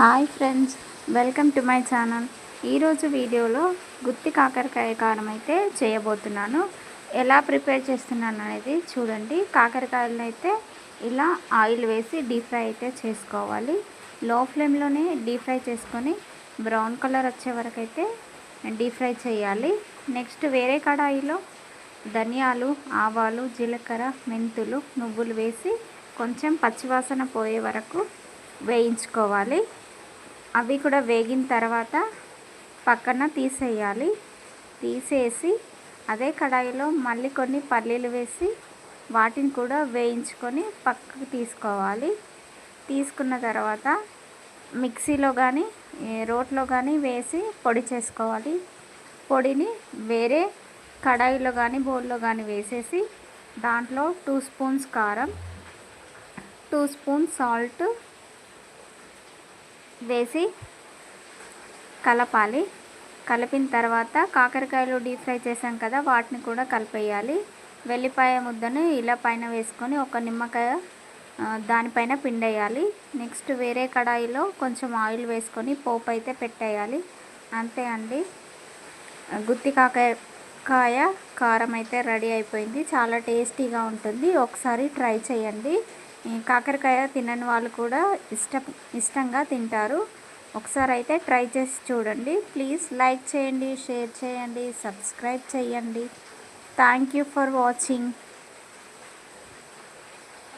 Hi friends welcome to my channel. ఈరోజు వీడియోలో గుత్తి కాకరకాయ కారం అయితే చేయబోతున్నాను. ఎలా ప్రిపేర్ చేస్తున్నాను అనేది చూడండి. కాకరకాయలను అయితే ఇలా ఆయిల్ వేసి డీప్ ఫ్రై అయితే చేసుకోవాలి. లో ఫ్లేమ్లోనే డీప్ ఫ్రై చేసుకొని బ్రౌన్ కలర్ వచ్చే వరకు అయితే డీప్ ఫ్రై చేయాలి. నెక్స్ట్ వేరే కడాయిలో ధనియాలు ఆవాలు జీలకర్ర మెంతులు నువ్వులు వేసి కొంచెం పచ్చివాసన పోయే వరకు వేయించుకోవాలి. అవి కూడా వేగిన తర్వాత పక్కన తీసేయాలి. తీసేసి అదే కడాయిలో మళ్ళీ కొన్ని పల్లీలు వేసి వాటిని కూడా వేయించుకొని పక్కకు తీసుకోవాలి. తీసుకున్న తర్వాత మిక్సీలో కానీ రోట్లో కానీ వేసి పొడి చేసుకోవాలి. పొడిని వేరే కడాయిలో కానీ బౌల్లో కానీ వేసేసి దాంట్లో టూ స్పూన్స్ కారం టూ స్పూన్స్ సాల్ట్ వేసి కలపాలి. కలిపిన తర్వాత కాకరకాయలు డీప్ ఫ్రై చేసాం కదా వాటిని కూడా కలిపేయాలి. వెల్లిపాయ ముద్దను ఇలా పైన వేసుకొని ఒక నిమ్మకాయ దానిపైన పిండేయాలి. నెక్స్ట్ వేరే కడాయిలో కొంచెం ఆయిల్ వేసుకొని పోపు అయితే పెట్టేయాలి. అంతే అండి. గుత్తి కాకరకాయ కారం అయితే రెడీ అయిపోయింది. చాలా టేస్టీగా ఉంటుంది. ఒకసారి ట్రై చేయండి. కాకరకాయ తినని వాళ్ళు కూడా ఇష్టం ఇష్టంగా తింటారు. ఒకసారి అయితే ట్రై చేసి చూడండి. ప్లీజ్ లైక్ చేయండి షేర్ చేయండి సబ్స్క్రైబ్ చేయండి. Thank you for watching.